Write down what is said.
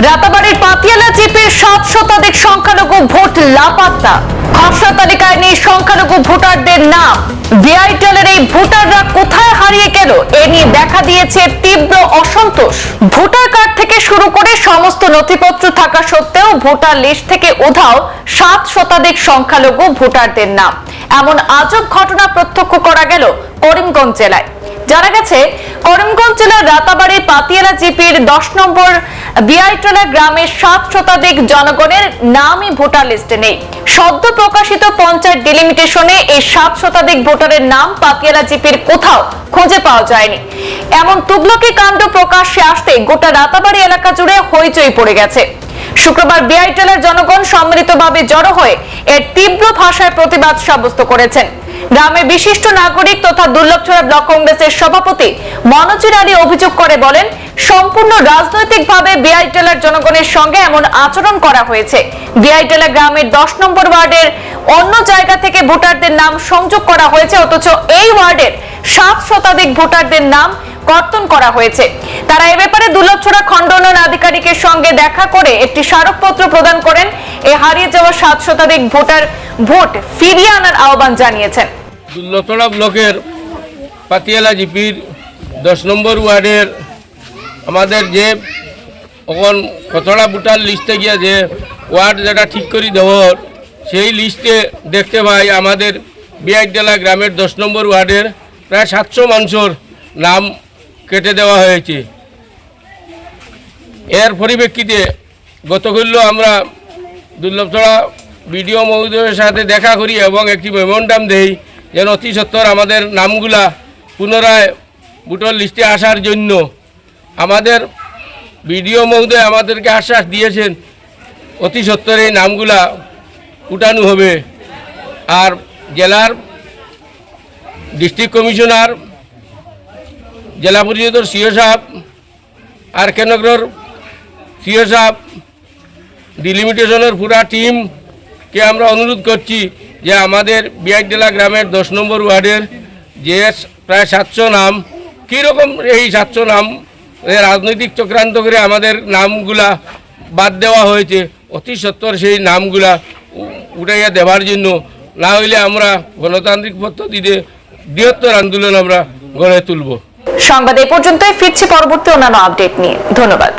রাতাবাড়ির পাতিয়ালা জিপির সাত শতাধিক সংখ্যালঘু ভোট লাপাত্তা। খসড়া তালিকায় নেই সংখ্যালঘু ভোটারদের নাম। বিআইটেলের এই ভোটাররা কোথায় হারিয়ে গেল, এ নিয়ে দেখা দিয়েছে তীব্র অসন্তোষ। ভোটার কার্ড থেকে শুরু করে সমস্ত নথিপত্র থাকা সত্ত্বেও ভোটার লিস্ট থেকে উধাও সাত শতাধিক সংখ্যালঘু ভোটারদের নাম। এমন আজব ঘটনা প্রত্যক্ষ করা গেল করিমগঞ্জ জেলায়। জানা গেছে, করিমগঞ্জ জেলার রাতাবাড়ির পাতিয়ালা জিপির দশ নম্বর বিআইটলা গ্রামের সাত শতাধিক জনগণের নামই ভোটার লিস্টে নেই। সদ্য প্রকাশিত পঞ্চায়েত ডিলিমিটেশনে এই সাত শতাধিক ভোটারের নাম পাতিয়ালা জিপির কোথাও খুঁজে পাওয়া যায়নি। এমন তুগলকি কাণ্ড প্রকাশ্যে আসতে গোটা রাতাবাড়ি এলাকা জুড়ে হইচই পড়ে গেছে। শুক্রবার বিআইটেলের জনগণ সম্মিলিতভাবে জড়ো হয়ে এর তীব্র ভাষায় প্রতিবাদ সাব্যস্ত করেছেন। গ্রামের বিশিষ্ট নাগরিক তথা দুর্লভছড়া ব্লক কংগ্রেসের সভাপতি মনোজির আলী অভিযোগ করে বলেন, সম্পূর্ণ রাজনৈতিকভাবে বিআইটেলার জনগণের সঙ্গে এমন আচরণ করা হয়েছে। বিআইটেলা গ্রামের দশ নম্বর ওয়ার্ডের অন্য জায়গা থেকে ভোটারদের নাম সংযোগ করা হয়েছে, অথচ এই ওয়ার্ডের সাত শতাধিক ভোটারদের নাম কর্তন করা হয়েছে। তারা এ ব্যাপারে দুর্লভছড়া খণ্ড উন্নয়ন আধিকারিকের সঙ্গে দেখা করে একটি স্মারকপত্র প্রদান করেন। এ হারিয়ে যাওয়া সাত শতাধিক ভোটার ভোট ফিরিয়ে আনার আহ্বান জানিয়েছেন। দুল্লতলা ব্লকের পাতিয়ালা জিপির দশ নম্বর ওয়ার্ডের আমাদের যে এখন কতটা ভোটার লিস্টে গিয়া যে ওয়ার্ড যেটা ঠিক করে দেওয়ার সেই লিস্টে দেখতে পাই আমাদের বিআইডেলা গ্রামের দশ নম্বর ওয়ার্ডের প্রায় সাতশো মানুষের নাম কেটে দেওয়া হয়েছে। এর পরিপ্রেক্ষিতে গতকাল্য আমরা দুর্লভতলা বিডিও মহোদয়ের সাথে দেখা করি এবং একটি মেমোন্ডাম দেই। যেন অতি সত্তর আমাদের নামগুলা পুনরায় ভোটার লিস্টে আসার জন্য আমাদের বিডিও মহোদয় আমাদেরকে আশ্বাস দিয়েছেন, অতি সত্তর এই নামগুলা উঠানো হবে। আর জেলার ডিস্ট্রিক্ট কমিশনার, জেলা পরিষদের সিও সাহেব আর কেনগ্রর সিও সাহেব ডিলিমিটেশনের পুরা টিমকে আমরা অনুরোধ করছি যে আমাদের বিয়াকডেলা গ্রামের দশ নম্বর ওয়ার্ডের যে প্রায় সাতশো নাম, কীরকম এই সাতশো নাম রাজনৈতিক চক্রান্ত করে আমাদের নামগুলা বাদ দেওয়া হয়েছে, অতি সত্তর সেই নামগুলা উঠাইয়া দেওয়ার জন্য। না হইলে আমরা গণতান্ত্রিক পদ্ধতিতে বৃহত্তর আন্দোলন আমরা গড়ে তুলব। সংবাদ এ পর্যন্তই, ফিরছি পরবর্তী অন্যান্য আপডেট নিয়ে। ধন্যবাদ।